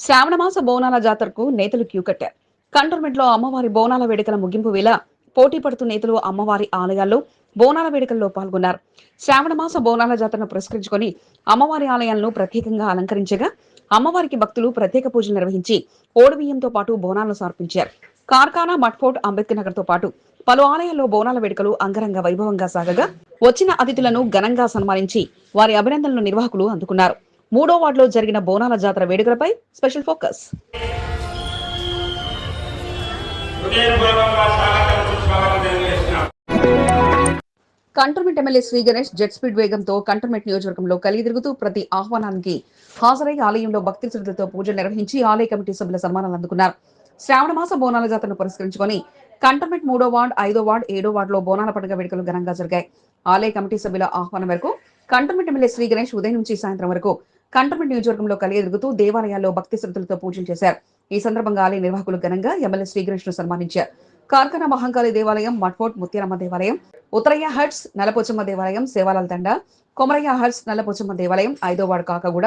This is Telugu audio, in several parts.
శ్రావణమాస బోనాల జాతరకు నేతలు క్యూ కట్టారు. కంటోన్మెంట్లో అమ్మవారి బోనాల వేడుకల ముగింపు వేళ పోటీ పడుతూ నేతలు అమ్మవారి ఆలయాల్లో బోనాల వేడుకల్లో పాల్గొన్నారు. శ్రావణమాస బోనాల జాతరను పురస్కరించుకొని అమ్మవారి ఆలయాలను ప్రత్యేకంగా అలంకరించగా అమ్మవారికి భక్తులు ప్రత్యేక పూజలు నిర్వహించి ఓడిబియ్యంతో పాటు బోనాలను సమర్పించారు. కార్ఖానా మట్ఫోర్ట్ అంబేద్కర్ నగర్తో పాటు పలు ఆలయాల్లో బోనాల వేడుకలు అంగరంగ వైభవంగా సాగగా వచ్చిన అతిథులను ఘనంగా సన్మానించి వారి అభినందనలు నిర్వాహకులు అందుకున్నారు. మూడో వార్డులో జరిగిన బోనాల జాతర వేడుకలపై స్పెషల్ ఫోకస్. హృదయపూర్వకంగా cantonment MLA Shri Ganesh jet speed వేగంతో కంటోన్మెంట్ నియోజకవర్గంలో కలిగి తిరుగుతూ ప్రతి ఆహ్వానానికి హాజరై ఆలయంలో భక్తి శ్రద్ధలతో పూజలు నిర్వహించి ఆలయ కమిటీ సభ్యుల సన్మానాలు అందుకున్నారు. శ్రావణ మాస బోనాల జాతరను పురస్కరించుకొని కంటోన్మెంట్ మూడో వార్డ్ ఐదో వార్డ్ ఏడో వార్డులో బోనాల పండుగ వేడుకలు ఘనంగా జరిగాయి. ఆలయ కమిటీ సభ్యుల ఆహ్వానం మేరకు కంటోన్మెంట్ ఎమ్మెల్యే శ్రీ గణేష్ ఉదయం నుంచి సాయంత్రం వరకు కంటోన్మెంట్ నియోజకవర్గంలో కలిగి దేవాలయాల్లో భక్తి శ్రద్ధలతో పూజలు చేశారు. ఈ సందర్భంగా ఆలయ నిర్వాహకులు ఘనంగా ఎమ్మెల్యే శ్రీ సన్మానించారు. కార్ఖానా మహంకాళి దేవాలయం మట్ఫోర్ట్ ముత్యాలమ్మ దేవాలయం ఉత్తరయ్య హట్స్ నల్లపోచమ్మ దేవాలయం సేవాలాల్ తండ కొమరయ్య హట్స్ నల్లపోచమ్మ దేవాలయం ఐదో కాకగూడ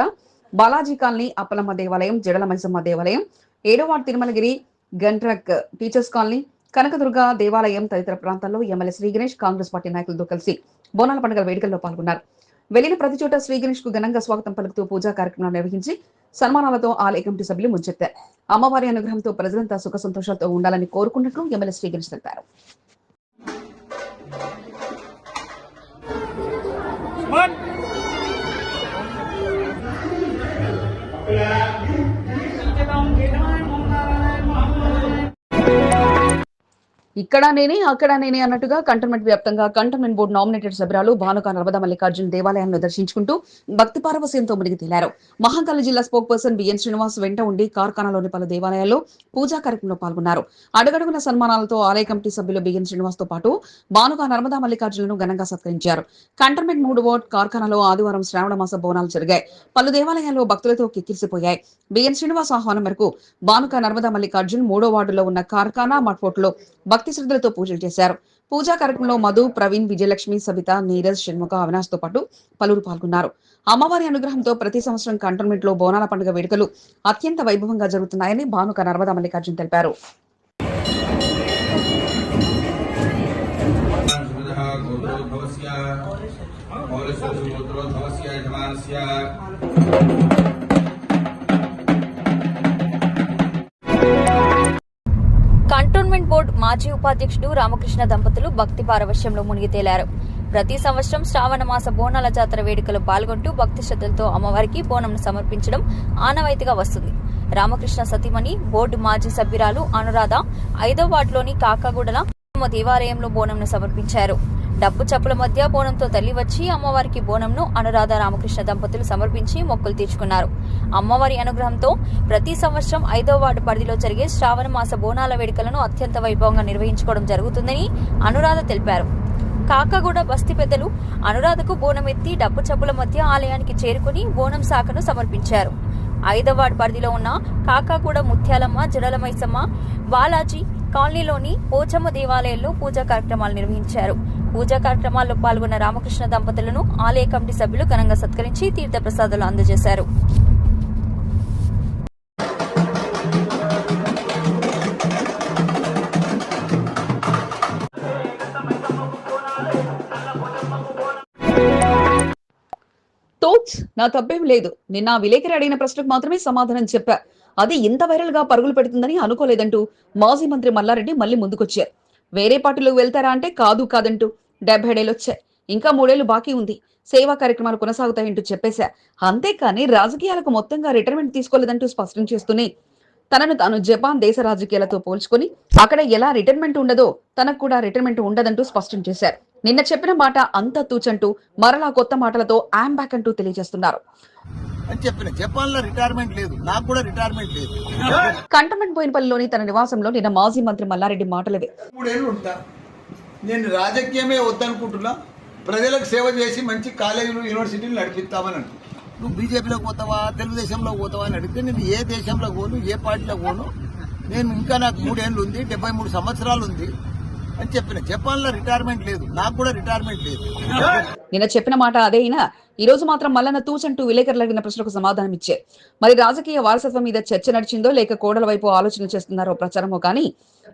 బాలాజీ కాలనీ అప్పలమ్మ దేవాలయం జడల మైసమ్మ దేవాలయం ఏడోవాడు తిరుమలగిరి గంట్రక్ టీచర్స్ కాలనీ కనకదుర్గ దేవాలయం తదితర ప్రాంతాల్లో MLA Shri Ganesh Congress party నాయకులతో కలిసి బోనాల పండుగ వేడుకల్లో పాల్గొన్నారు. వెళ్ళిన ప్రతి చోట శ్రీ గణేష్కు ఘనంగా స్వాగతం పలుకుతూ పూజా కార్యక్రమాలు నిర్వహించి సన్మానాలతో ఆలయ కమిటీ సభ్యులు ముంచెత్తారు అమ్మవారి అనుగ్రహంతో ప్రజలంతా సుఖ సంతోషాలతో ఉండాలని కోరుకున్నట్లు ఎమ్మెల్యే శ్రీ గణేష్ తెలిపారు. ఇక్కడ నేనే అక్కడ నేనే అన్నట్టుగా కంటోన్మెంట్ వ్యాప్తంగా కంటోన్మెంట్ బోర్డు నామినేటెడ్ సభ్యురాలు భానుక నర్మదా మల్లికార్జున దేవాలయాన్ని దర్శించుకుంటూ భక్తి పారవశ్యంతో మునిగి తేలారు. మహంకాళి జిల్లా స్పోక్ పర్సన్ బిఎన్ శ్రీనివాస్ వెంట ఉండి కార్ఖానాలోని పలు దేవాలయాల్లో పూజా కార్యక్రమంలో పాల్గొన్నారు. అడుగడుగున సన్మానాలతో ఆలయ కమిటీ సభ్యులు బిఎన్ శ్రీనివాస్తో పాటు భానుక నర్మదా మల్లికార్జులను ఘనంగా సత్కరించారు. కంటోన్మెంట్ మూడు వార్డ్ కార్ఖానాలో ఆదివారం శ్రావణ మాస బోనాలు జరిగాయి. పలు దేవాలయాల్లో భక్తులతో కిక్కిరిసిపోయాయి. బిఎన్ శ్రీనివాస్ ఆహ్వానం మేరకు భానుక నర్మదా మల్లికార్జున్ మూడో వార్డులో ఉన్న కార్ఖానా మట్ఫోర్ట్ భక్తి భక్తి శ్రద్ధలతో పూజలు చేశారు. పూజా కార్యక్రమంలో మధు ప్రవీణ్ విజయలక్ష్మి సబిత నీరజ్ షణ్ముఖ అవినాష్తో పాటు పలువురు పాల్గొన్నారు. అమ్మవారి అనుగ్రహంతో ప్రతి సంవత్సరం కంటోన్మెంట్లో బోనాల పండుగ వేడుకలు అత్యంత వైభవంగా జరుగుతున్నాయని భానుక నర్మదా మల్లికార్జున్ తెలిపారు. కంటోన్మెంట్ బోర్డు మాజీ ఉపాధ్యక్షుడు రామకృష్ణ దంపతులు భక్తి పారవశ్యంలో మునిగి తేలారు. ప్రతి సంవత్సరం శ్రావణ మాస బోనాల జాతర వేడుకలు పాల్గొంటూ భక్తి శ్రద్ధలతో అమ్మవారికి బోనంను సమర్పించడం ఆనవాయితీగా వస్తుంది. రామకృష్ణ సతీమణి బోర్డు మాజీ సభ్యురాలు అనురాధ ఐదో వార్డులోని కాకాగూడల దేవాలయంలో బోనంను సమర్పించారు. డప్పు చప్పుల మధ్య బోనంతో తల్లి వచ్చి అమ్మవారికి బోనంను అనురాధ రామకృష్ణ దంపతులు సమర్పించి మొక్కులు తీర్చుకున్నారు. అమ్మవారి అనుగ్రహంతో ప్రతి సంవత్సరం ఐదో వార్డు పరిధిలో జరిగే శ్రావణ మాస బోనాల వేడుకలను అత్యంత వైభవంగా నిర్వహించుకోవడం జరుగుతుందని అనురాధ తెలిపారు. కాకగూడ బస్తి పెద్దలు అనురాధకు బోనం ఎత్తి డప్పు చప్పుల మధ్య ఆలయానికి చేరుకుని బోనం శాఖను సమర్పించారు. ఐదో వార్డు పరిధిలో ఉన్న కాకాగూడ ముత్యాలమ్మ జడలమైసమ్మ బాలాజీ కాలనీలోని పోచమ్మ దేవాలయంలో పూజా కార్యక్రమాలు నిర్వహించారు. పూజా కార్యక్రమాల్లో పాల్గొన్న రామకృష్ణ దంపతులను ఆలయ కమిటీ సభ్యులు ఘనంగా సత్కరించి తీర్థప్రసాదాలు అందజేశారు. తోచ్ నా తప్పేం లేదు. నిన్న విలేకరి అడిగిన ప్రశ్నకు మాత్రమే సమాధానం చెప్పా. అది ఇంత వైరల్గా పరుగులు పెడుతుందని అనుకోలేదంటూ మాజీ మంత్రి మల్లారెడ్డి మళ్ళీ ముందుకొచ్చారు. వేరే పార్టీలోకి వెళ్తారా అంటే కాదు కాదంటూ డెబ్బై ఏళ్ళు వచ్చాయి. ఇంకా మూడేళ్ళు బాకీ ఉంది. సేవా కార్యక్రమాలు కొనసాగుతాయంటూ చెప్పేశా. అంతేకాని రాజకీయాలకు మొత్తంగా రిటైర్మెంట్ తీసుకోలేదంటూ స్పష్టం చేస్తూనే తనను తాను జపాన్ దేశ రాజకీయాలతో పోల్చుకొని అక్కడ ఎలా రిటైర్మెంట్ ఉండదో తనకు కూడా రిటైర్మెంట్ ఉండదంటూ స్పష్టం చేశారు. నిన్న చెప్పిన మాట అంతా తూచంటూ మరలా కొత్త మాటలతో ఐఎమ్ బ్యాక్ అంటూ తెలియజేస్తున్నారు. అని చెప్పిన జపాన్లో రిటైర్మెంట్ లేదు. నాకు కూడా రిటైర్మెంట్ లేదు. కంటమెంట్ బోయినపల్లిలోని తన నివాసంలో నిన్న మాజీ మంత్రి మల్లారెడ్డి మాటలవే. మూడేళ్ళు ఉంటా. నేను రాజకీయమే వద్దనుకుంటున్నా. ప్రజలకు సేవ చేసి మంచి కాలేజీలు యూనివర్సిటీలు నడిపిస్తామని అంటున్నా నువ్వు బీజేపీలో పోతావా తెలుగుదేశంలో పోతావా అని అడిగితే నేను ఏ దేశంలో పోను ఏ పార్టీలో పోను. నేను ఇంకా నాకు మూడేళ్ళు ఉంది డెబ్బై మూడు సంవత్సరాలు ఉంది. అని చెప్పిన జపాన్లో రిటైర్మెంట్ లేదు. నాకు కూడా రిటైర్మెంట్ లేదు. నిన్న చెప్పిన మాట అదే అయినా ఈ రోజు మాత్రం మల్లన్న తూచంటూ విలేకరులు అడిగిన ప్రశ్నకు సమాధానం ఇచ్చారు మరి రాజకీయ వారసత్వం మీద చర్చ నడిచిందో లేక కోడల వైపు ఆలోచన చేస్తున్నారో ప్రచారమో కానీ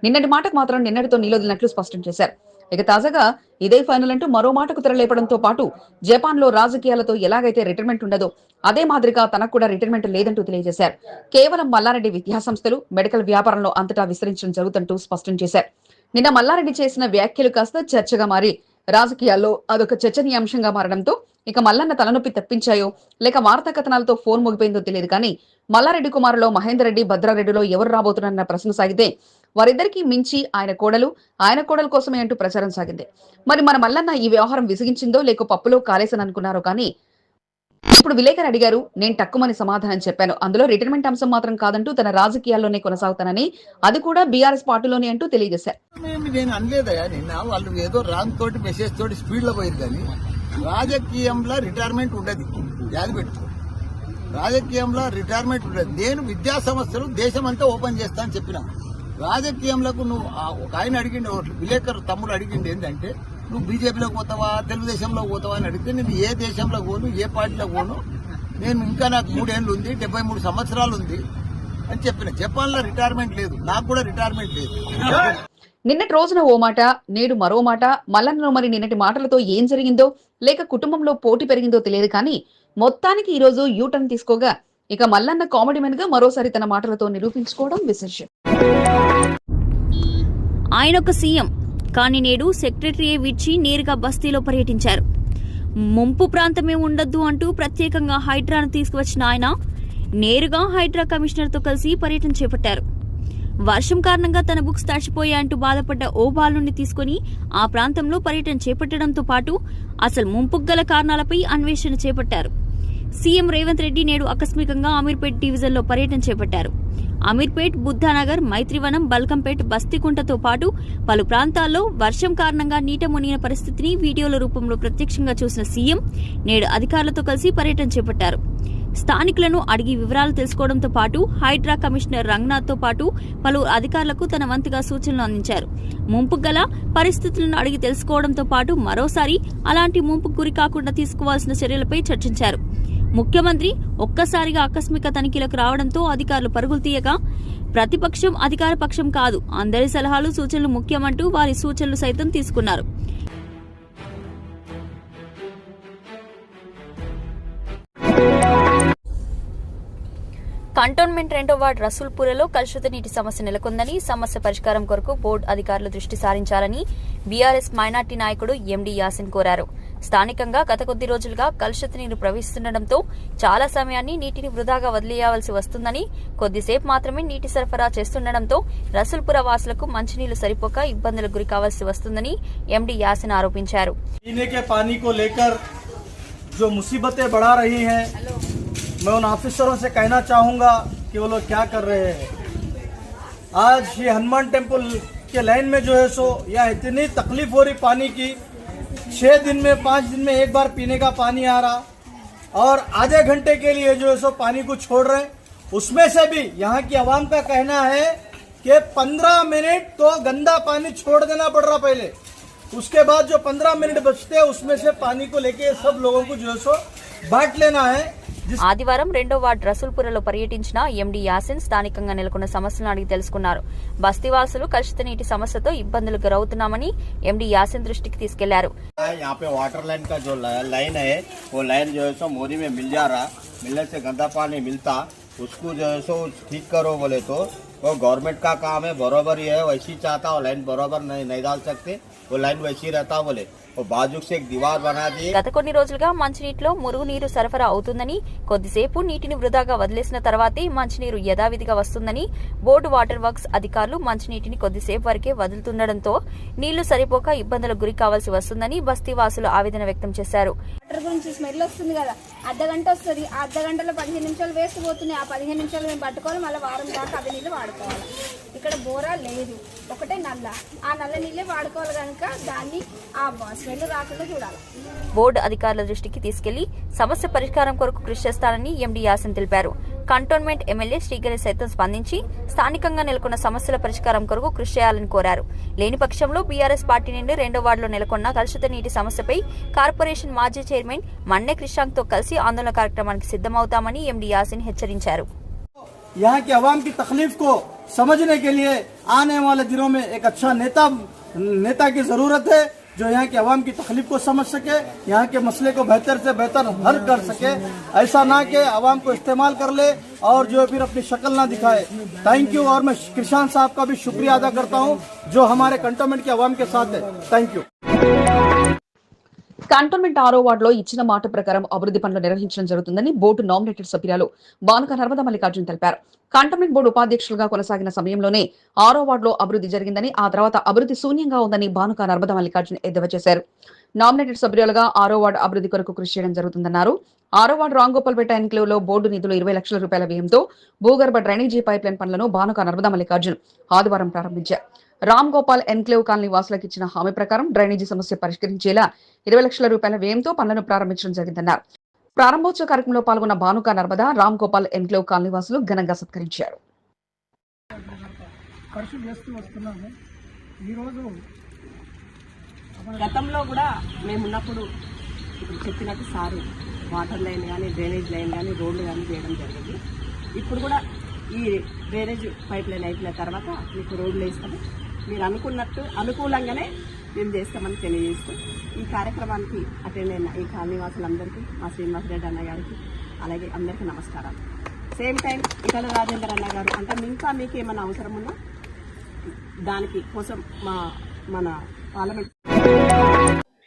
నిన్నటి మాటకు మాత్రం నిన్నటితో నిలొదిలినట్లు స్పష్టం చేశారు. ఇక తాజాగా ఇదే ఫైనల్ అంటూ మరో మాటకు తెరలేపడంతో పాటు జపాన్లో రాజకీయాలతో ఎలాగైతే రిటైర్మెంట్ ఉండదో అదే మాదిరిగా తనకు కూడా రిటైర్మెంట్ లేదంటూ తెలియజేశారు. కేవలం మల్లారెడ్డి విద్యాసంస్థలు మెడికల్ వ్యాపారంలో అంతటా విస్తరించడం జరుగుతుంటూ స్పష్టం చేశారు. నిన్న మల్లారెడ్డి చేసిన వ్యాఖ్యలు కాస్త చర్చగా మారి రాజకీయాల్లో అదొక చర్చనీయాంశంగా మారడంతో ఇక మల్లన్న తలనొప్పి తప్పించాయో లేక వార్తా కథనాలతో ఫోన్ ముగిపోయిందో తెలియదు కానీ మల్లారెడ్డి కుమారులో మహేందర్ రెడ్డి భద్రారెడ్డిలో ఎవరు రాబోతున్నారన్న ప్రశ్న సాగితే వారిద్దరికీ మించి ఆయన కోడలు ఆయన కోడలు కోసమే అంటూ ప్రచారం సాగింది. మరి మన మల్లన్న ఈ వ్యవహారం విసిగించిందో లేక పప్పులో కాలేసని అనుకున్నారో కానీ ఇప్పుడు విలేకరు అడిగారు నేను తక్కువని సమాధానం చెప్పాను. అందులో రిటైర్మెంట్ అంశం మాత్రం కాదంటూ తన రాజకీయాల్లోనే కొనసాగుతానని అది కూడా బీఆర్ఎస్ పార్టీలోనే అంటూ తెలియజేశారు. నేను అనలేదయా నిన్న వాళ్ళు ఏదో రాంగ్ తోటి మెసేజ్ తోటి స్పీడ్లో పోయారు కానీ రాజకీయంలో రిటైర్మెంట్ ఉండదు. యాది పెట్టుకో. రాజకీయంలో రిటైర్మెంట్ ఉండదు. నేను విద్యా సంస్థలు దేశం అంతా ఓపెన్ చేస్తా అని చెప్పిన. రాజకీయంలో నువ్వు ఒక ఆయన అడిగిండు విలేకరు తమ్ముడు అడిగిండు ఏంటంటే నువ్వు బీజేపీలో పోతావా తెలుగుదేశంలో పోతావా అని అడిగితే నేను ఏ దేశంలో పోను ఏ పార్టీలో పోను. నేను ఇంకా నాకు మూడేళ్ళు ఉంది డెబ్బై మూడు సంవత్సరాలు ఉంది అని చెప్పిన. జపాన్లో రిటైర్మెంట్ లేదు. నాకు కూడా రిటైర్మెంట్ లేదు. నిన్నటి రోజున ఓ మాట నేడు మరో మాట. మల్లన్నలో మరి నిన్నటి మాటలతో ఏం జరిగిందో లేక కుటుంబంలో పోటీ పెరిగిందో తెలియదు కానీ మొత్తానికి ఈ రోజు యూటర్న్ తీసుకోగా. ఇక మల్లన్న కామెడీ మెన్గా మరోసారి తన మాటలతో నిరూపించుకోవడం విశేషం. ఆయన ఒక సీఎం. కానీ నేడు సెక్రటరీయే విడిచి నేరుగా బస్తీలో పర్యటించారు. ముంపు ప్రాంతమే ఉండొద్దు అంటూ ప్రత్యేకంగా హైడ్రాను తీసుకువచ్చిన ఆయన నేరుగా హైడ్రా కమిషనర్తో కలిసి పర్యటన చేపట్టారు. వర్షం కారణంగా తన బుక్స్ తడిచిపోయాయంటూ బాధపడ్డ ఓ బాలుని తీసుకుని ఆ ప్రాంతంలో పర్యటన చేపట్టడంతో పాటు అసలు ముంపుకు గల కారణాలపై అన్వేషణ చేపట్టారు. సీఎం రేవంత్ రెడ్డి నేడు ఆకస్మికంగా అమీర్పేట్ డివిజన్లో పర్యటన చేపట్టారు. అమీర్పేట్ బుద్ధానగర్ మైత్రివనం బల్కంపేట్ బస్తికుంటతో పాటు పలు ప్రాంతాల్లో వర్షం కారణంగా నీట మునిగిన పరిస్థితిని వీడియోల రూపంలో ప్రత్యక్షంగా చూసిన సీఎం నేడు అధికారులతో కలిసి పర్యటన చేపట్టారు. స్థానికులను అడిగి వివరాలు తెలుసుకోవడంతో పాటు హైడ్రా కమిషనర్ రంగనాథ్తో పాటు పలువురు అధికారులకు తన వంతుగా సూచనలు అందించారు. ముంపు గల పరిస్థితులను అడిగి తెలుసుకోవడంతో పాటు మరోసారి అలాంటి ముంపుకు గురి కాకుండా తీసుకోవాల్సిన చర్యలపై చర్చించారు. ముఖ్యమంత్రి ఒక్కసారిగా ఆకస్మిక తనిఖీలకు రావడంతో అధికారులు పరుగులు తీయగా ప్రతిపక్షం అధికార పక్షం కాదు. అందరి సలహాలు సూచనలు ముఖ్యమంటూ వారి సూచనలు సైతం తీసుకున్నారు. కంటోన్మెంట్ రెండో వార్డు రసూల్పూర్లో కలుషిత నీటి సమస్య నెలకొందని సమస్య పరిష్కారం కొరకు బోర్డు అధికారులు దృష్టి సారించాలని బీఆర్ఎస్ మైనార్టీ నాయకుడు ఎండీ యాసిన్ కోరారు. స్థానికంగా గత కొద్ది రోజులుగా కలుషిత నీరు ప్రవహిస్తుండటంతో చాలా సమయాన్ని నీటిని వృధాగా వదిలేయవలసి వస్తుందని కొద్దిసేపు మాత్రమే నీటి సరఫరా చేస్తుండటంతో రసూల్పుర వాసులకు మంచినీళ్లు సరిపోక ఇబ్బందులకు గురి కావాల్సి వస్తుందని ఎండీ యాసిన్ ఆరోపించారు पीने के पानी को लेकर जो मुसीबतें बढ़ा रही हैं मैं उन ऑफिसरों से कहना चाहूँगा कि वो लोग क्या कर रहे हैं आज ये हनुमान टेम्पल के लाइन में जो है सो यह इतनी तकलीफ हो रही पानी की छः दिन में, पाँच दिन में एक बार पीने का पानी आ रहा। और आधे घंटे के लिए जो है सो पानी को छोड़ रहे उसमें से भी यहाँ की आवाम का कहना है कि पंद्रह मिनट तो गंदा पानी छोड़ देना पड़ रहा पहले। उसके बाद जो पंद्रह मिनट बचते हैं, उसमें से पानी को लेके सब लोगों को जो है सो बांट लेना है। ఆదివారం రెండో వార్డు రసూల్పురలో పర్యటించిన ఎండీ యాసిన్ స్థానికంగా నెలకొన్న సమస్యలను అడిగి తెలుసుకున్నారు బస్తీవాసులు కలుషిత నీటి సమస్యతో ఇబ్బందులు గురవుతున్నామని ఎండీ యాసిన్ దృష్టికి తీసుకెళ్లారు यहाँ पे वाटर लाइन का जो ला- लाइन है वो लाइन जो है सो मोदी में मिल जा रहा मिलने से गंदा पानी मिलता उसको जो है सो ठीक करो बोले तो वो गवर्नमेंट का काम है बराबर ही है वैसे ही चाहता वो लाइन बराबर नहीं नहीं डाल सकते वो लाइन वैसे ही रहता बोले గత కొన్ని రోజులుగా మంచినీటిలో మురుగునీరు సరఫరా అవుతుందని కొద్దిసేపు నీటిని వృధాగా వదిలేసిన తర్వాతే మంచినీరు యథావిధిగా వస్తుందని బోర్డు వాటర్ వర్క్స్ అధికారులు మంచినీటిని కొద్దిసేపు వరకే వదులుతుండటంతో నీళ్ళు సరిపోక ఇబ్బందులకు గురి కావాల్సి వస్తుందని బస్తీవాసులు ఆవేదన వ్యక్తం చేశారు. అర్ధ గంట వస్తుంది. ఆ అర్ధ గంటలో పదిహేను నిమిషాలు వేస్ట్ పోతున్నాయి. ఆ పదిహేను నిమిషాలు మేము పట్టుకోవాలి. మళ్ళీ వారం దాకా అవి నీళ్ళు వాడుకోవాలి. ఇక్కడ బోరా లేదు. ఒకటే నల్ల. ఆ నల్ల నీళ్ళే వాడుకోవాలి కనుక దాన్ని ఆ స్మెల్ రాకుండా చూడాలి. బోర్డు అధికారుల దృష్టికి తీసుకెళ్ళి సమస్య పరిష్కారం కొరకు కృషి చేస్తానని ఎండి యాసన్ తెలిపారు. కంటోన్మెంట్ ఎమ్మెల్యే శ్రీగిరి సైతం స్పందించి స్థానికంగా నెలకొన్న సమస్యల పరిష్కారం కొరకు కృషి చేయాలని కోరారు లేని పక్షంలో బీఆర్ఎస్ పార్టీ నుండి రెండో వార్డులో నెలకొన్న కలుషిత నీటి సమస్యపై కార్పొరేషన్ మాజీ చైర్మన్ మన్నె క్రిషాంక్ తో కలిసి ఆందోళన కార్యక్రమానికి సిద్ధమవుతామని ఎండీ యాసిన్ హెచ్చరించారు यहाँ के अवाम की तकलीफ को समझने के लिए आने वाले दिनों में एक अच्छा नेता नेता की जरूरत है जो यहाँ के अवाम की तकलीफ़ को समझ सके, यहाँ के मसले को बेहतर से बेहतर हल कर सके, ऐसा ना कि अवाम को इस्तेमाल कर ले और जो फिर अपनी शक्ल ना दिखाए। थैंक यू और मैं किसान साहब का भी शुक्रिया अदा करता हूँ, जो हमारे कंटोनमेंट के अवाम के साथ है। थैंक यू కంటోన్మెంట్ ఆరో వార్డులో ఇచ్చిన మాట ప్రకారం అభివృద్ధి పనులు నిర్వహించడం జరుగుతుందని బోర్డు నామినేటెడ్ సభ్యురాలు బానుక నర్మదా మల్లికార్జున్ తెలిపారు. కంటోన్మెంట్ బోర్డు ఉపాధ్యక్షులుగా కొనసాగిన సమయంలోనే ఆరో వార్డులో అభివృద్ధి జరిగిందని ఆ తర్వాత అభివృద్ధి శూన్యంగా ఉందని బానుక నర్మద మల్లికార్జున్ ఎద్దేవా చేశారు. నామినేటెడ్ సభ్యులుగా ఆరో వార్డు అభివృద్ధి కొరకు కృషి చేయడం జరుగుతుందన్నారు. ఆరో వార్డు రాంగోపాల్పేట ఎన్క్లేవ్లో బోర్డు నిధులు ఇరవై లక్షల రూపాయల వ్యయంతో భూగర్భ డ్రైనేజీ పైప్ లైన్ పనులను బానుక నర్మద మల్లికార్జున్ ఆదివారం ప్రారంభించారు. రామ్ గోపాల్ ఎన్క్లేవ్ కాలనీ వాసులకు ఇచ్చిన హామీ ప్రకారం డ్రైనేజీ సమస్య పరిష్కరించేలా ఇరవై లక్షల రూపాయల వ్యయంతో పనులను ప్రారంభించడం జరిగిందన్నారు. ప్రారంభోత్సవ కార్యక్రమంలో పాల్గొన్న భానుక నర్మదా రామ్ గోపాల్ ఎన్క్లేవ్ కాలనీ వాసులు ఘనంగా సత్కరించారు. గతంలో కూడా మేము ఉన్నప్పుడు ఇప్పుడు చెప్పినట్టు సారు వాటర్ లైన్ కానీ డ్రైనేజ్ లైన్ కానీ రోడ్లు కానీ చేయడం జరిగింది. ఇప్పుడు కూడా ఈ డ్రైనేజ్ పైప్ లైన్ అయిపోయిన తర్వాత మీకు రోడ్లు వేస్తాము. మీరు అనుకున్నట్టు అనుకూలంగానే మేము చేస్తామని తెలియజేస్తూ ఈ కార్యక్రమానికి అటెండ్ అయిన ఈ కాలనీ వాసులందరికీ మా శ్రీనివాస్ రెడ్డి అన్న గారికి అలాగే అందరికీ నమస్కారాలు. సేమ్ టైం ఇతర రాజేందర్ అన్న గారు అంటే ఇంకా మీకు ఏమైనా అవసరం ఉన్నా దానికి కోసం మా మన పార్లమెంట్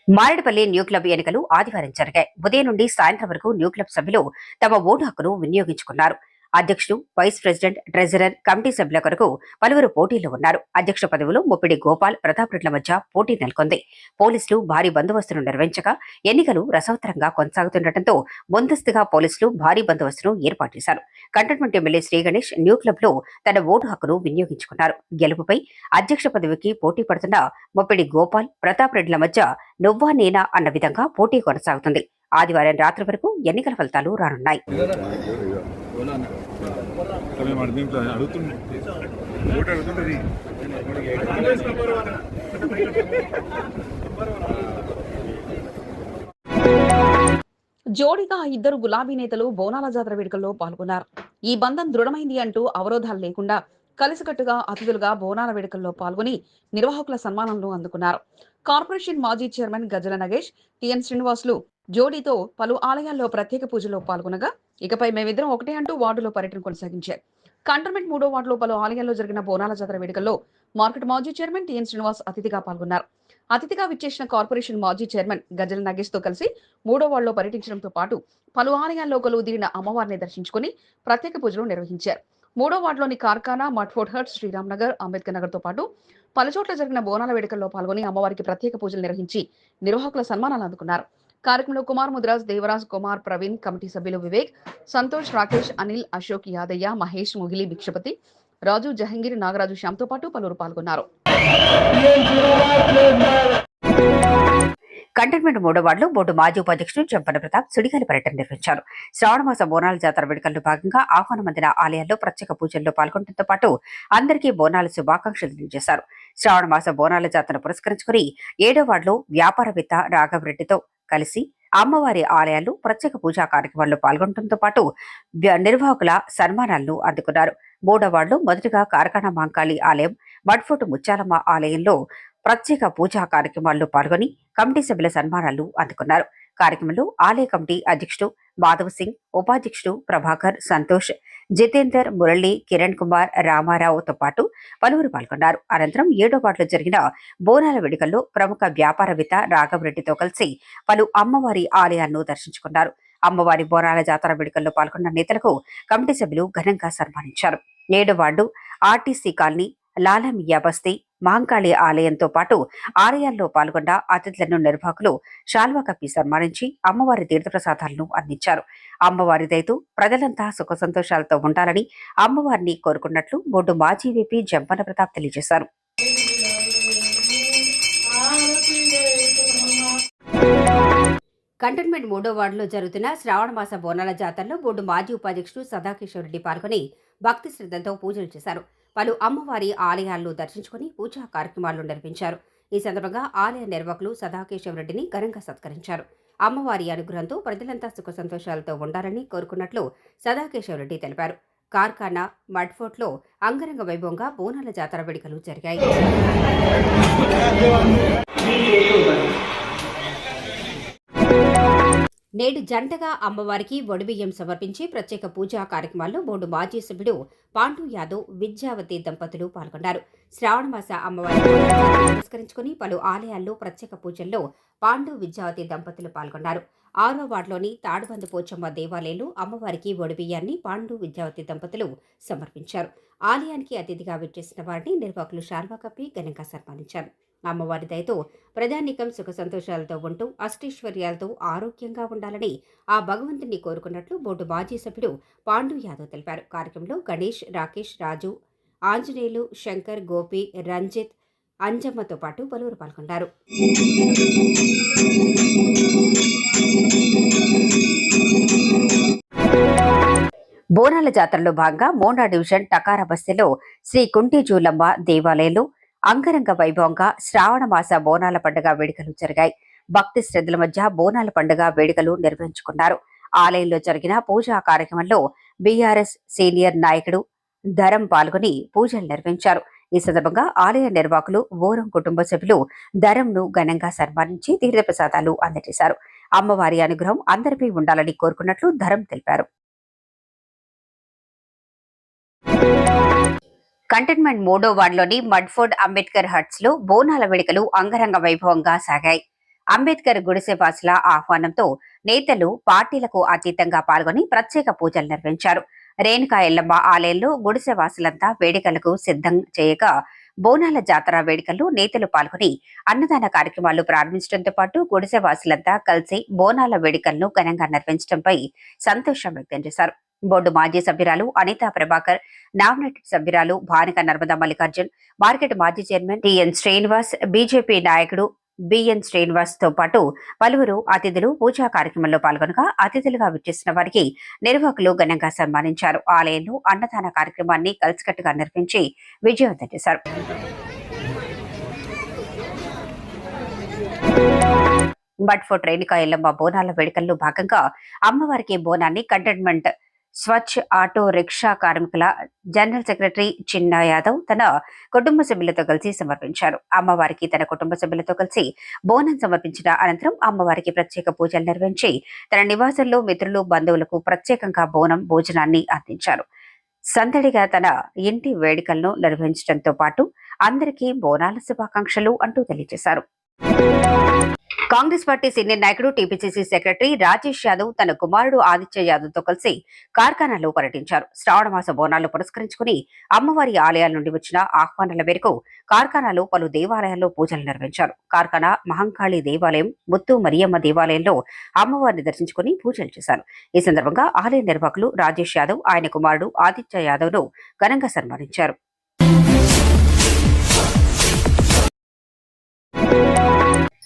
మారేడుపల్లి న్యూ క్లబ్ ఎన్నికలు ఆదివారం జరిగాయి. ఉదయం నుండి సాయంత్రం వరకు న్యూ క్లబ్ సభ్యులు తమ ఓటు హక్కును వినియోగించుకున్నారు. అధ్యక్షుడు వైస్ ప్రెసిడెంట్ ట్రెజరర్ కమిటీ సభ్యుల కొరకు పలువురు పోటీలు ఉన్నారు. అధ్యక్ష పదవిలో ముప్పిడి గోపాల్ ప్రతాప్ రెడ్ల మధ్య పోటీ నెలకొంది. పోలీసులు భారీ బందోబస్తును నిర్వహించగా ఎన్నికలు రసవత్తరంగా కొనసాగుతుండటంతో ముందస్తుగా పోలీసులు భారీ బందోబస్తును ఏర్పాటు చేశారు. Cantonment MLA Shri Ganesh new క్లబ్లో తన ఓటు హక్కును వినియోగించుకున్నారు. గెలుపుపై అధ్యక్ష పదవికి పోటీ పడుతున్న ముప్పిడి గోపాల్ ప్రతాప్ రెడ్ల మధ్య నువ్వా నేనా అన్న విధంగా పోటీ కొనసాగుతుంది. ఆదివారం రాత్రి వరకు ఎన్నికల ఫలితాలు రానున్నాయి. మేము అడుగుతుంది ఓటు అడుగుతుంది జోడీగా ఇద్దరు గులాబీ నేతలు బోనాల జాతర వేడుకల్లో పాల్గొన్నారు. ఈ బంధం దృఢమైంది అంటూ అవరోధాలు లేకుండా కలిసికట్టుగా అతిథులుగా బోనాల వేడుకల్లో పాల్గొని నిర్వాహకుల సన్మానాలను అందుకున్నారు. కార్పొరేషన్ మాజీ chairman Gajala Nagesh T N Srinivasulu జోడీతో పలు ఆలయాల్లో ప్రత్యేక పూజలో పాల్గొనగా ఇకపై మేమిద్దరం ఒకటే అంటూ వార్డులో పర్యటన కొనసాగించారు. కంటోన్మెంట్ మూడో వార్డులో పలు ఆలయాల్లో జరిగిన బోనాల జాతర వేడుకల్లో మార్కెట్ మాజీ చైర్మన్ టిఎన్ శ్రీనివాస్ అతిథిగా పాల్గొన్నారు. అతిథిగా విచ్చేసిన కార్పొరేషన్ మాజీ చైర్మన్ గజల నగేష్తో కలిసి మూడో వార్డులో పర్యటించడంతో పాటు పలు ఆలయాల్లో కొలువు దిగిన అమ్మవారిని దర్శించుకుని ప్రత్యేక పూజలు నిర్వహించారు. మూడో వార్డులోని కార్ఖానా మట్ఫోర్ట్ హర్ట్ శ్రీరామ్ నగర్ అంబేద్కర్ నగర్తో పాటు పలుచోట్ల జరిగిన బోనాల వేడుకల్లో పాల్గొని అమ్మవారికి ప్రత్యేక పూజలు నిర్వహించి నిర్వాహకుల సన్మానాలు అందుకున్నారు. కార్యక్రమంలో కుమార్ ముద్రాజ్ దేవరాజ్ కుమార్ ప్రవీణ్ కమిటీ సభ్యులు వివేక్ సంతోష్ రాకేష్ అనిల్ అశోక్ యాదయ్య మహేష్ ముగిలి భిక్షపతి రాజు జహంగీర్ నాగరాజు శ్యామ్తో పాటు పలువురు పాల్గొన్నారు. కంటైన్మెంట్ మూడో వార్డులో బోర్డు మాజీ ఉపాధ్యక్షుడు జంపన ప్రతాప్ సుడిగాలి పర్యటన నిర్వహించారు. శ్రావణమాస బోనాల జాతర వేడుకల్లో భాగంగా ఆహ్వానమందిన ఆలయాల్లో ప్రత్యేక పూజల్లో పాల్గొనడంతో పాటు అందరికీ బోనాల శుభాకాంక్షలు తెలియజేశారు. శ్రావణమాస బోనాల జాతరను పురస్కరించుకుని ఏడో వార్డులో వ్యాపారవేత్త రాఘవరెడ్డితో కలిసి అమ్మవారి ఆలయాల్లో ప్రత్యేక పూజా కార్యక్రమాల్లో పాల్గొనడంతో పాటు నిర్వాహకుల సన్మానాలను అందుకున్నారు. మూడవాళ్ళు మొదటిగా మొదటగా కార్ఖానా మాంకాళి ఆలయం మడ్ఫోటు ముత్యాలమ్మ ఆలయంలో ప్రత్యేక పూజా కార్యక్రమాల్లో పాల్గొని కమిటీ సభ్యుల సన్మానాలు అందుకున్నారు. కార్యక్రమంలో ఆలయ కమిటీ అధ్యక్షుడు మాధవ్ సింగ్ ఉపాధ్యక్షుడు ప్రభాకర్ సంతోష్ జితేందర్ మురళి కిరణ్ కుమార్ రామారావుతో పాటు పలువురు పాల్గొన్నారు. అనంతరం ఏడో వార్డులో జరిగిన బోనాల వేడుకల్లో ప్రముఖ వ్యాపారవేత్త రాఘవరెడ్డితో కలిసి పలు అమ్మవారి ఆలయాలను దర్శించుకున్నారు. అమ్మవారి బోనాల జాతర వేడుకల్లో పాల్గొన్న నేతలకు కమిటీ సభ్యులు ఘనంగా సన్మానించారు. ఏడో వార్డు ఆర్టీసీ కాలనీ లాలమియా బస్తీ మహంకాళి ఆలయంతో పాటు ఆలయాల్లో పాల్గొన్న అతిథులను నిర్వాహకులు శాల్వా కప్పి సన్మానించి అమ్మవారి తీర్థప్రసాదాలను అందించారు. అమ్మవారి దయతో ప్రజలంతా సుఖ సంతోషాలతో ఉండాలని అమ్మవారిని కోరుకున్నట్లు బోర్డు మాజీ విపి జంపన ప్రతాప్ తెలియజేశారు. కంటోన్మెంట్ మూడో వార్డులో జరుగుతున్న శ్రావణ మాస బోనాల జాతరలో బోర్డు మాజీ ఉపాధ్యక్షుడు సదాకిషోర్ రెడ్డి పాల్గొని భక్తి శ్రద్ధలతో పూజలు చేశారు. పలు అమ్మవారి ఆలయాలను దర్శించుకుని పూజా కార్యక్రమాలు నిర్వహించారు. ఈ సందర్భంగా ఆలయ నిర్వాహకులు సదాకేశవరెడ్డిని ఘనంగా సత్కరించారు. అమ్మవారి అనుగ్రహంతో ప్రజలంతా సుఖ సంతోషాలతో ఉండాలని కోరుకున్నట్లు సదాకేశవరెడ్డి తెలిపారు. కార్ఖానా మడ్ఫోర్ట్లో అంగరంగ వైభవంగా బోనాల జాతర వేడుకలు జరిగాయి. నేడు జంటగా అమ్మవారికి వడిబియ్యం సమర్పించి ప్రత్యేక పూజా కార్యక్రమాల్లో బోర్డు మాజీ సభ్యుడు పాండు యాదవ్ విద్యావతి దంపతులు పాల్గొన్నారు. శ్రావణమాస అమ్మవారి పురస్కరించుకుని పలు ఆలయాల్లో ప్రత్యేక పూజల్లో పాండు విద్యావతి దంపతులు పాల్గొన్నారు. ఆరో వార్డులోని తాడుబందు పోచమ్మ దేవాలయంలో అమ్మవారికి ఒడిబియ్యాన్ని పాండు విద్యావతి దంపతులు సమర్పించారు. ఆలయానికి అతిథిగా విచ్చేసిన వారిని నిర్వాహకులు శాల్వా కప్పి ఘనంగా సన్మానించారు. అమ్మవారి దయతో ప్రజానీకం సుఖ సంతోషాలతో ఉంటూ అష్టైశ్వర్యాలతో ఆరోగ్యంగా ఉండాలని ఆ భగవంతుని కోరుకున్నట్లు బోర్డు మాజీ సభ్యుడు పాండు యాదవ్ తెలిపారు. కార్యక్రమంలో గణేష్ రాకేష్ రాజు ఆంజనేయులు శంకర్ గోపి రంజిత్ అంజమ్మతో పాటు పలువురు పాల్గొన్నారు. బోనాల జాతరలో భాగంగా మోనా డివిజన్ టకారా బస్తీలో శ్రీ కుంటి జూలమ్మ దేవాలయంలో అంగరంగ వైభవంగా శ్రావణ మాస బోనాల పండుగ వేడుకలు జరిగాయి. భక్తి శ్రద్ధల మధ్య బోనాల పండుగ వేడుకలు నిర్వహించుకున్నారు. ఆలయంలో జరిగిన పూజా కార్యక్రమంలో బీఆర్ఎస్ సీనియర్ నాయకుడు ధరం పాల్గొని పూజలు నిర్వహించారు. ఈ సందర్భంగా ఆలయ నిర్వాహకులు ఓరం కుటుంబ సభ్యులు ధరంను ఘనంగా సన్మానించి తీర్థప్రసాదాలు అందజేశారు. అమ్మవారి అనుగ్రహం అందరిపై ఉండాలని కోరుకున్నట్లు ధరం తెలిపారు. కంటైన్మెంట్ మూడో వార్డులోని మడ్ఫోర్డ్ అంబేద్కర్ హట్స్లో బోనాల వేడుకలు అంగరంగ వైభవంగా సాగాయి. అంబేద్కర్ గుడిసె వాసుల ఆహ్వానంతో నేతలు పార్టీలకు అతీతంగా పాల్గొని ప్రత్యేక పూజలు నిర్వహించారు. రేణుకా ఎల్లమ్మ ఆలయంలో గుడిసె వాసులంతా వేడుకలకు సిద్ధం చేయగా బోనాల జాతర వేడుకల్లో నేతలు పాల్గొని అన్నదాన కార్యక్రమాలు ప్రారంభించడంతో పాటు గుడిసె వాసులంతా కలిసి బోనాల వేడుకలను ఘనంగా నిర్వహించడంపై సంతోషం వ్యక్తం చేశారు. బోర్డు మాజీ సభ్యురాలు అనితా ప్రభాకర్ నామినేటెడ్ సభ్యురాలు భానిక నర్మదా మల్లికార్జున్ మార్కెట్ మాజీ chairman T N Srinivas BJP నాయకుడు బిఎన్ శ్రీనివాస్తో పాటు పలువురు అతిథులు పూజా కార్యక్రమంలో పాల్గొనగా అతిథులుగా విచ్చేసిన వారికి నిర్వాహకులు ఘనంగా సన్మానించారు. ఆలయంలో అన్నదాన కార్యక్రమాన్ని కలిసికట్టుగా నిర్వహించి విజయవంతం చేశారు. బట్ఫోర్ట్ రేణుకా ఎల్లమ్మ బోనాల వేడుకల్లో భాగంగా అమ్మవారికి బోనాన్ని కంటైన్మెంట్ స్వచ్ఛ ఆటో రిక్షా కార్మికుల జనరల్ సెక్రటరీ చిన్న యాదవ్ తన కుటుంబ సభ్యులతో కలిసి సమర్పించారు. అమ్మవారికి తన కుటుంబ సభ్యులతో కలిసి బోనం సమర్పించిన అనంతరం అమ్మవారికి ప్రత్యేక పూజలు నిర్వహించి తన నివాసంలో మిత్రులు బంధువులకు ప్రత్యేకంగా బోనం భోజనాన్ని అందించారు. సందడిగా తన ఇంటి వేడుకలను నిర్వహించడంతో పాటు అందరికీ బోనాల శుభాకాంక్షలు అంటూ తెలియజేశారు. కాంగ్రెస్ పార్టీ సీనియర్ నాయకుడు టీపీసీసీ సెక్రటరీ రాజేష్ యాదవ్ తన కుమారుడు ఆదిత్య యాదవ్తో కలిసి కార్ఖానాలో పర్యటించారు. శ్రావణ మాస బోనాలు పురస్కరించుకుని అమ్మవారి ఆలయాల నుండి వచ్చిన ఆహ్వానాల మేరకు కార్ఖానాలో పలు దేవాలయాల్లో పూజలు నిర్వహించారు. కార్ఖానా మహంకాళి దేవాలయం ముత్తు మరియమ్మ దేవాలయంలో అమ్మవారిని దర్శించుకుని పూజలు చేశారు. ఈ సందర్భంగా ఆలయ నిర్వాహకులు రాజేష్ యాదవ్ ఆయన కుమారుడు ఆదిత్య యాదవ్ను ఘనంగా సన్మానించారు.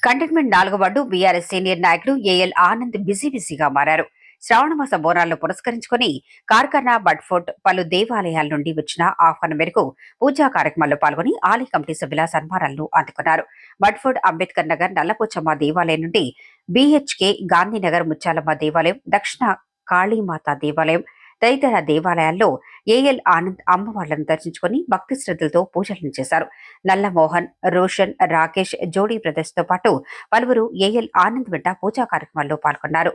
కంటైన్మెంట్ నాలుగు వార్డు బీఆర్ఎస్ సీనియర్ నాయకుడు ఏఎల్ ఆనంద్ బిజీ బిజీగా మారారు. శ్రావణమాస బోనాలను పురస్కరించుకుని కార్ఖానా బడ్ఫోర్ట్ పలు దేవాలయాల నుండి వచ్చిన ఆహ్వానం మేరకు పూజా కార్యక్రమాల్లో పాల్గొని ఆలయ కమిటీ సభ్యుల సన్మానాలను అందుకున్నారు. బడ్ఫోర్డ్ అంబేద్కర్ నగర్ నల్లపోచమ్మ దేవాలయం నుండి బీహెచ్కే గాంధీనగర్ ముచ్చాలమ్మ దేవాలయం దక్షిణ కాళీమాత దేవాలయం తదితర దేవాలయాల్లో ఏఎల్ ఆనంద్ అమ్మవార్లను దర్శించుకుని భక్తి శ్రద్ధలతో పూజలను చేశారు. నల్లమోహన్ రోషన్ రాకేష్ జోడీ బ్రదర్స్తో పాటు పలువురు ఏఎల్ ఆనంద్ వెంట పూజా కార్యక్రమాల్లో పాల్గొన్నారు.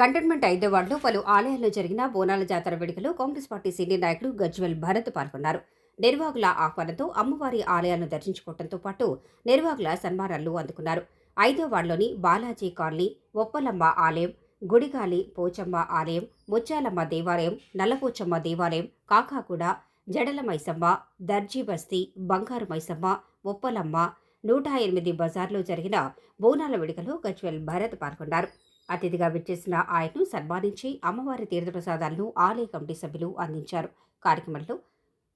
కంటోన్మెంట్ ఐదో వార్డులో పలు ఆలయాల్లో జరిగిన బోనాల జాతర వేడుకలో కాంగ్రెస్ పార్టీ సీనియర్ నాయకుడు గజ్వల్ భరత్ పాల్గొన్నారు. నిర్వాగుల ఆహ్వానంతో అమ్మవారి ఆలయాలను దర్శించుకోవడంతో పాటు నిర్వాగుల సన్మానాలు అందుకున్నారు. ఐదో వార్డులోని బాలాజీ కాలనీ ఒప్పలమ్మ ఆలయం గుడిగాలి పోచమ్మ ఆలయం ముత్యాలమ్మ దేవాలయం నల్లపోచమ్మ దేవాలయం కాకాగూడ జడల మైసమ్మ దర్జీ బస్తీ బంగారు మైసమ్మ ఒప్పలమ్మ నూట ఎనిమిది బజార్లో జరిగిన బోనాల వేడుకలో గజ్వెల్ భరత్ పాల్గొన్నారు. అతిథిగా విచ్చేసిన ఆయన్ను సన్మానించి అమ్మవారి తీర్థప్రసాదాలను ఆలయ కమిటీ సభ్యులు అందించారు. కార్యక్రమంలో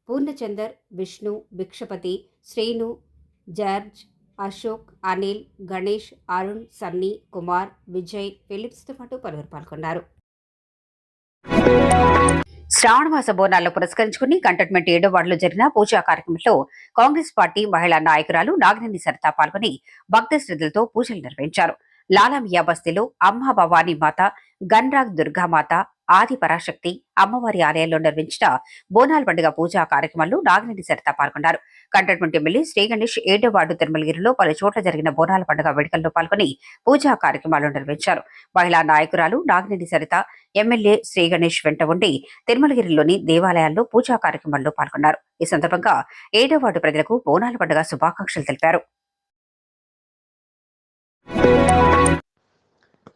పూర్ణచందర్ విష్ణు భిక్షపతి శ్రీను జార్జ్ అశోక్ అనిల్ గణేష్ అరుణ్ సన్నీ కుమార్ విజయ్ ఫిలిప్స్తో పాటు పలువురు పాల్గొన్నారు. శ్రావణమాస బోనాలను పురస్కరించుకుని కంటోన్మెంట్ ఏడో వార్డులో జరిగిన పూజా కార్యక్రమంలో కాంగ్రెస్ పార్టీ మహిళా నాయకురాలు నాగినేని సరిత పాల్గొని భక్త శ్రద్ధలతో పూజలు నిర్వహించారు. లాలామియా బస్తీలో అమ్మ భవానీ మాత గన్రాగ్ దుర్గామాత ఆది పరాశక్తి అమ్మవారి ఆలయంలో నిర్వహించిన బోనాల పండుగ పూజా కార్యక్రమంలో నాగినేని సరిత పాల్గొన్నారు. కంటోన్మెంట్ ఎమ్మెల్యే శ్రీ గణేష్ ఏడో వార్డు తిరుమలగిరిలో పలు చోట్ల జరిగిన బోనాల పండుగ వేడుకల్లో పాల్గొని పూజా కార్యక్రమాలు నిర్వహించారు. మహిళా నాయకురాలు నాగినేని సరిత ఎమ్మెల్యే శ్రీ గణేష్ వెంట ఉండి తిరుమలగిరిలోని దేవాలయాల్లో పూజా కార్యక్రమాల్లో పాల్గొన్నారు. ఈ సందర్భంగా ఏడో వార్డు ప్రజలకు బోనాల పండుగ శుభాకాంక్షలు తెలిపారు.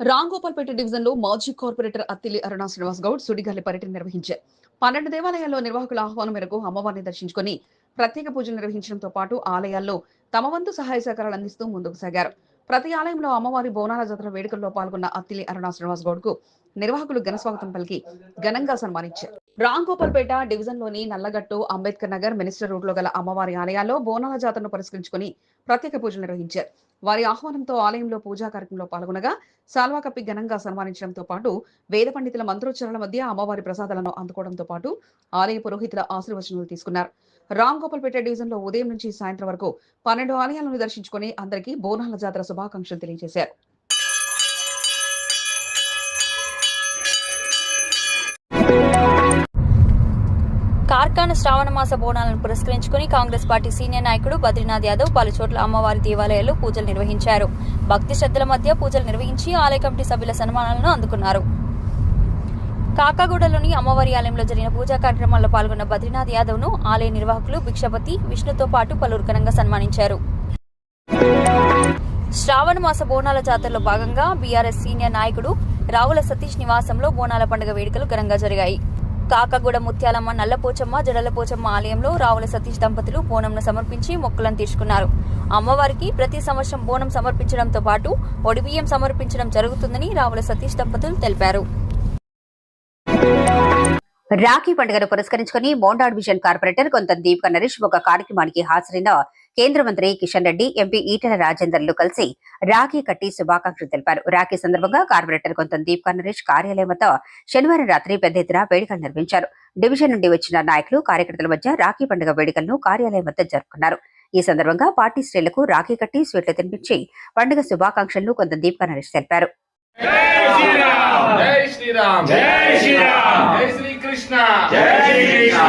రాంగోపాల్పేట డివిజన్లో మాజీ కార్పొరేటర్ అత్తిలి అరుణా శ్రీనివాస్ గౌడ్ సుడిగాలి పర్యటన నిర్వహించారు పన్నెండు దేవాలయాల్లో నిర్వాహకుల ఆహ్వానం మేరకు అమ్మవారిని దర్శించుకుని ప్రత్యేక పూజలు నిర్వహించడంతో పాటు ఆలయాల్లో తమ వంతు సహాయ సహకారాలు అందిస్తూ ముందుకు సాగారు. ప్రతి ఆలయంలో అమ్మవారి బోనాల జాతర వేడుకల్లో పాల్గొన్న అత్తిలి అరుణా శ్రీనివాస్ గౌడ్కు నిర్వాహకులు ఘనస్వాగతం పలికి ఘనంగా సన్మానించారు. రాంగోపాల్పేట డివిజన్లోని నల్లగట్టు అంబేద్కర్ నగర్ మినిస్టర్ రోడ్లో గల అమ్మవారి ఆలయాల్లో బోనాల జాతరను పురస్కరించుకుని ప్రత్యేక పూజలు నిర్వహించారు. వారి ఆహ్వానంతో ఆలయంలో పూజా కార్యక్రమంలో పాల్గొనగా సాల్వా కప్పి ఘనంగా సన్మానించడంతో పాటు వేద పండితుల మంత్రోచ్చారణ మధ్య అమ్మవారి ప్రసాదాలను అందుకోవడంతో పాటు ఆలయ పురోహితుల ఆశీర్వచనాలు తీసుకున్నారు. రామ్ గోపాల్పేట డివిజన్లో ఉదయం నుంచి సాయంత్రం వరకు పన్నెండు ఆలయాలను దర్శించుకుని అందరికీ బోనాల జాతర శుభాకాంక్షలు తెలియజేశారు. కార్ఖాన శ్రావణ మాస బోనాలను పురస్కరించుకుని కాంగ్రెస్ పార్టీ సీనియర్ నాయకుడు బద్రీనాథ్ యాదవ్ పలు చోట్ల అమ్మవారి దేవాలయాల్లో పూజలు నిర్వహించారు. భక్తి శ్రద్ధల మధ్య పూజలు నిర్వహించి ఆలయ కమిటీ సభ్యుల సన్మానాలను అందుకున్నారు. కాకాగూడలోని అమ్మవారి ఆలయంలో జరిగిన పూజా కార్యక్రమాల్లో పాల్గొన్న బద్రీనాథ్ యాదవ్ను ఆలయ నిర్వాహకులు భిక్షపతి విష్ణుతో పాటు పలువురు ఘనంగా సన్మానించారు. శ్రావణ మాస బోనాల జాతరలో భాగంగా బీఆర్ఎస్ సీనియర్ నాయకుడు రావుల సతీష్ నివాసంలో బోనాల పండుగ వేడుకలు ఘనంగా జరిగాయి. కాకగూడ ముత్యాలమ్మ నల్లపోచమ్మ జడలపోచమ్మ ఆలయంలో రావుల సతీష్ దంపతులు బోనంను సమర్పించి మొక్కలను తీర్చుకున్నారు అమ్మవారికి ప్రతి సంవత్సరం బోనం సమర్పించడంతో పాటు ఒడిబియ్యం సమర్పించడం జరుగుతుందని రావుల సతీష్ దంపతులు తెలిపారు. రాఖీ పండుగను పురస్కరించుకుని మోండా డివిజన్ కార్పొరేటర్ కొంత దీపిక నరేష్ ఒక కార్యక్రమానికి హాజరైన కేంద్ర మంత్రి కిషన్ రెడ్డి ఎంపీ ఈటెల రాజేందర్లు కలిసి రాఖీ కట్టి శుభాకాంక్షలు తెలిపారు. రాఖీ సందర్భంగా కార్పొరేటర్ కొంత దీపిక నరేష్ కార్యాలయం వద్ద శనివారం రాత్రి పెద్ద ఎత్తున వేడుకలు నిర్వహించారు. డివిజన్ నుండి వచ్చిన నాయకులు కార్యకర్తల మధ్య రాఖీ పండుగ వేడుకలను కార్యాలయం వద్ద జరుపుకున్నారు. ఈ సందర్భంగా పార్టీ శ్రేణులకు రాఖీ కట్టి స్వీట్లు తినిపించి పండుగ శుభాకాంక్షలను కొంత దీపిక నరేష్ తెలిపారు. జై శ్రీరామ్! జై శ్రీరామ్! జై జై శ్రీకృష్ణ.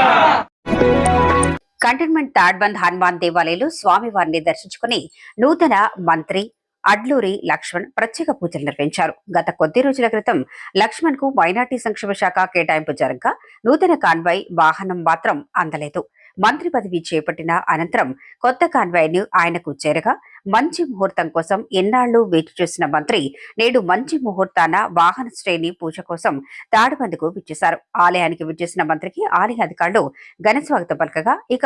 కంటోన్మెంట్ తాడ్బంద్ హనుమాన్ దేవాలయంలో స్వామివారిని దర్శించుకుని నూతన మంత్రి అడ్లూరి లక్ష్మణ్ ప్రత్యేక పూజలు నిర్వహించారు. గత కొద్ది రోజుల క్రితం లక్ష్మణ్కు మైనార్టీ సంక్షేమ శాఖ కేటాయింపు జరగగా నూతన కాన్వాయ్ వాహనం మాత్రం అందలేదు. మంత్రి పదవి చేపట్టిన అనంతరం కొత్త కాన్వాయ్ను ఆయనకు చేరగా మంచి ముహూర్తం కోసం ఎన్నాళ్ళు వేచి చూసిన మంత్రి నేడు మంచి ముహూర్తాన వాహన శ్రేణి పూజ కోసం తాడుబందుకు విచ్చేశారు. ఆలయానికి విచ్చేసిన మంత్రికి ఆలయ అధికారులు ఘన స్వాగతం పలకగా ఇక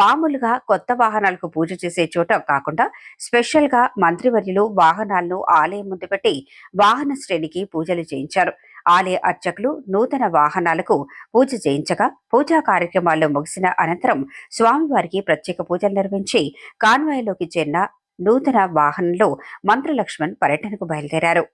మామూలుగా కొత్త వాహనాలకు పూజ చేసే చోట కాకుండా స్పెషల్గా మంత్రివర్యులు వాహనాలను ఆలయం ముందు పెట్టి వాహన శ్రేణికి పూజలు చేయించారు. ఆలయ అర్చకులు నూతన వాహనాలకు పూజ చేయించగా పూజా కార్యక్రమాల్లో ముగిసిన అనంతరం స్వామివారికి ప్రత్యేక పూజలు నిర్వహించి కాన్వాయ్లోకి చేరిన నూతన వాహనంలో మంత్రలక్ష్మణ్ పర్యటనకు బయలుదేరారు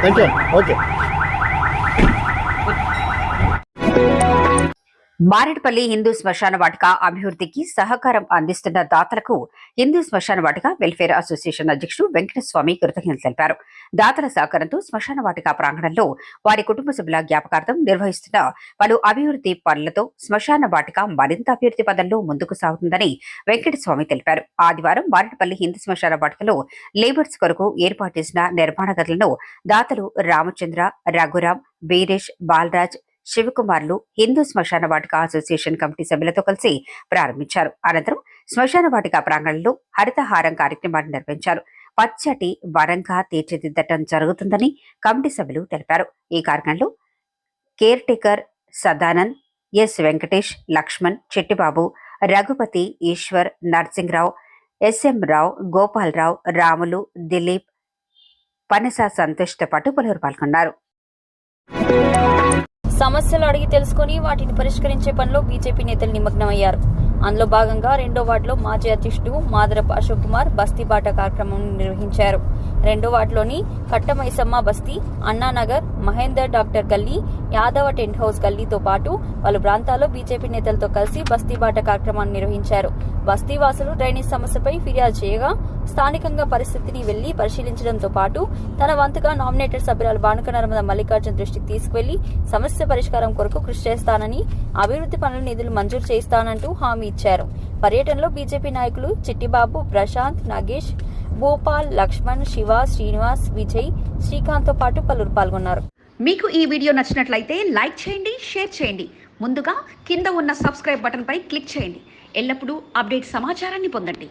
Thank you. Okay. Marredpally Hindu శ్మశాన వాటిక అభివృద్ధికి సహకారం అందిస్తున్న దాతలకు హిందూ శ్మశాన వాటిక వెల్ఫేర్ అసోసియేషన్ అధ్యక్షుడు వెంకటస్వామి కృతజ్ఞతలు తెలిపారు. దాతల సహకారంతో శ్మశాన వాటిక ప్రాంగణంలో వారి కుటుంబ సభ్యుల జ్ఞాపకార్థం నిర్వహిస్తున్న పలు అభివృద్ధి పనులతో శ్మశాన వాటిక మరింత అభివృద్ధి పదంలో ముందుకు సాగుతుందని వెంకటస్వామి తెలిపారు. ఆదివారం మారేడుపల్లి హిందూ శ్మశాన వాటికలో లేబర్స్ కొరకు ఏర్పాటు చేసిన నిర్మాణ గదులను దాతలు రామచంద్ర రఘురాం వీరేష్ బాలరాజ్ శివకుమార్లు హిందూ శ్మశాన వాటిక అసోసియేషన్ కమిటీ సభ్యులతో కలిసి ప్రారంభించారు. అనంతరం శ్మశాన వాటిక ప్రాంగణంలో హరితహారం కార్యక్రమాన్ని నిర్వహించారు. పచ్చటి వరంగా తీర్చిదిద్దటం జరుగుతుందని కమిటీ సభ్యులు తెలిపారు. ఈ కార్యక్రమంలో caretaker Sadanand S Venkatesh Laxman Chettibabu Raghupathi Eshwar Narsingrao SM Rao Gopalarao Ramulu Dileep Panasa సంతోష్తో పాటు పలువురు పాల్గొన్నారు. సమస్యలు అడిగి తెలుసుకుని వాటిని పరిష్కరించే పనిలో బీజేపీ నేతలు నిమగ్నమయ్యారు. అందులో భాగంగా రెండో వార్డులో మాజీ అధ్యక్షుడు మాదరపు అశోక్ కుమార్ బస్తీ బాట కార్యక్రమం నిర్వహించారు. రెండో వార్డులోని కట్టమైసమ్మ బస్తీ అన్నానగర్ మహేందర్ డాక్టర్ గల్లీ యాదవ టెంట్ హౌస్ గల్లీతో పాటు పలు ప్రాంతాల్లో బీజేపీ నేతలతో కలిసి బస్తీ బాట కార్యక్రమాన్ని నిర్వహించారు. బస్తీ వాసులు డ్రైనేజ్ సమస్యపై ఫిర్యాదు చేయగా స్థానికంగా పరిస్థితిని వెళ్ళి పరిశీలించడంతో పాటు తన వంతుగా నామినేటెడ్ సభ్యురాలు బానుక నర్మద మల్లికార్జున దృష్టికి తీసుకువెళ్ళి సమస్య పరిష్కారం కొరకు కృషి చేస్తానని అభివృద్ధి పనుల నిధులు మంజూరు చేస్తానంటూ హామీ ఇచ్చారు. పర్యటనలో బీజేపీ నాయకులు చిట్టిబాబు ప్రశాంత్ నాగేష్ భూపాల్ లక్ష్మణ్ శివ శ్రీనివాస్ విజయ్ శ్రీకాంత్తో పాటు పలువురు పాల్గొన్నారు. మీకు ఈ వీడియో నచ్చినట్లయితే లైక్ చేయండి షేర్ చేయండి. ముందుగా కింద ఉన్న సబ్స్క్రైబ్ బటన్పై క్లిక్ చేయండి. ఎల్లప్పుడూ అప్డేట్ సమాచారాన్ని పొందండి.